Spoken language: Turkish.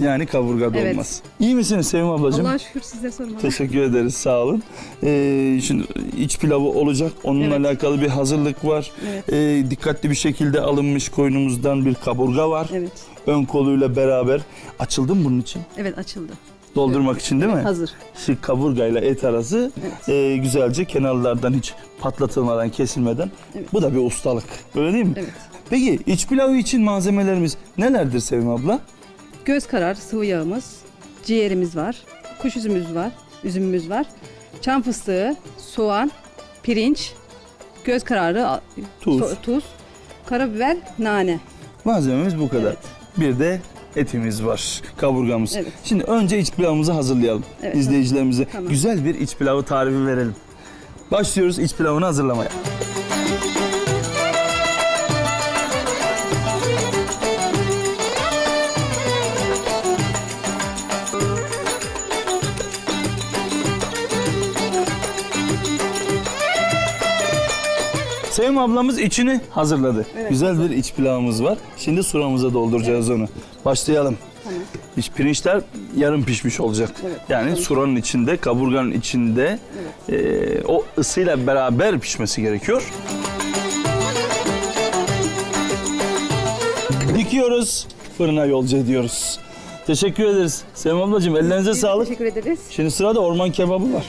Yani kaburga Evet. dolması. İyi misiniz Sevim ablacığım? Allah'a şükür size sormalı. Teşekkür ederiz sağ olun. Ee, şimdi iç pilavı olacak. Onunla Evet. alakalı bir hazırlık var. Evet. Ee, dikkatli bir şekilde alınmış koynumuzdan bir kaburga var. Evet. Ön koluyla beraber. Açıldı mı bunun için? Evet açıldı. Doldurmak için değil mi? Hazır. Şu kaburgayla et arası Evet. e, güzelce kenarlardan hiç patlatılmadan, kesilmeden. Evet. Bu da bir ustalık. Öyle değil mi? Evet. Peki iç pilavı için malzemelerimiz nelerdir Sevim abla? Göz karar sıvı yağımız, ciğerimiz var, kuş üzümümüz var, üzümümüz var, çam fıstığı, soğan, pirinç, göz kararı, Tuz. so- tuz, karabiber, nane. Malzememiz bu kadar. Evet. Bir de etimiz var, kaburgamız. Evet. Şimdi önce iç pilavımızı hazırlayalım. Evet, İzleyicilerimize Tamam. güzel bir iç pilavı tarifi verelim. Başlıyoruz iç pilavını hazırlamaya. Sevim ablamız içini hazırladı. Evet, Güzel bir iç pilavımız var. Şimdi suramıza dolduracağız onu. Başlayalım. Tamam. İç pirinçler yarım pişmiş olacak. Evet, yani tabii. suranın içinde, kaburganın içinde e, o ısıyla beraber pişmesi gerekiyor. Dikiyoruz, fırına yolcu ediyoruz. Teşekkür ederiz. Sevim ablacığım ellerinize Biz de sağlık. Teşekkür ederiz. Şimdi sırada orman kebabı var.